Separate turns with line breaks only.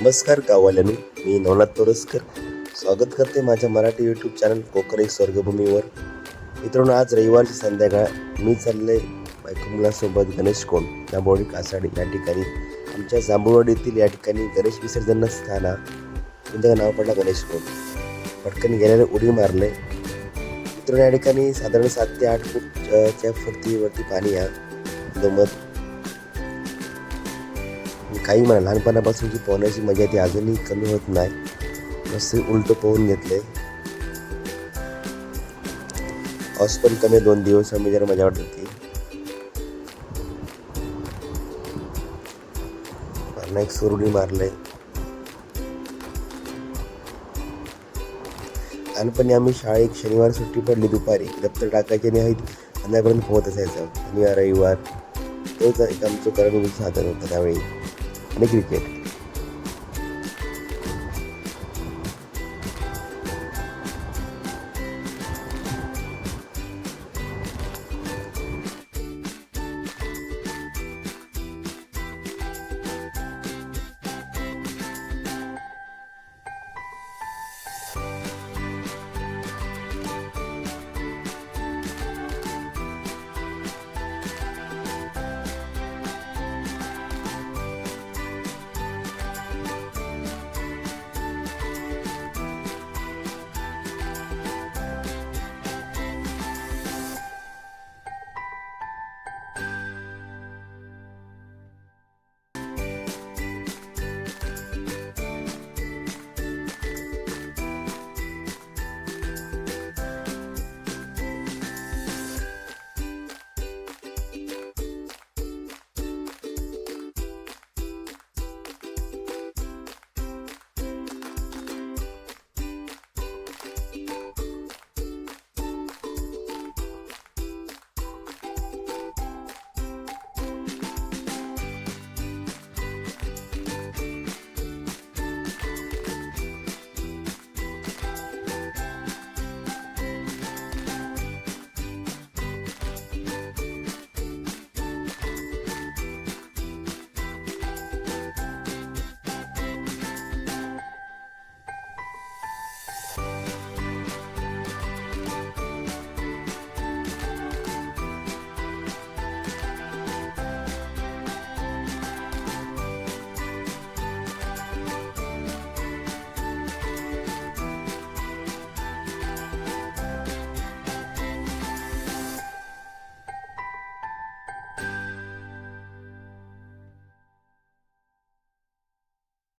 नमस्कार गाववाल्यानो मी नवनाथ तोरसकर. स्वागत करते माझ्या मराठी यूट्यूब चॅनल कोकण एक स्वर्गभूमीवर. मित्रांनो आज रविवारची संध्याकाळ. मी चालले बायको मुलासोबत गणेश कोंड दाबोडी कासाडी या ठिकाणी. आमच्या जांभूळवाडी येथील या ठिकाणी गणेश विसर्जन असताना तुमचं नाव पडला गणेश कोण पटकन गेल्याने उडी मारले मित्रांनो या ठिकाणी साधारण सात ते आठ फूटच्या फुटीवरती पाणी आहे. दमत काही म्हणा लहानपणापासूनची पोहण्याची मजा ती अजूनही कमी होत नाही. मस्त उलटं पोहून घेतले. पाऊस पण कमी दोन दिवस आम्ही जरा मजा वाटत होती. त्यांना एक सुरुडी मारलंय. लहानपणी आम्ही शाळेत शनिवार सुट्टी पडली दुपारी. दप्तर टाकायचे आणि आहेत संध्याकाळपर्यंत पोहत असायचं. शनिवार रविवार तोच एक आमचं करण साधन होतं त्यावेळी. आणि क्रिकेट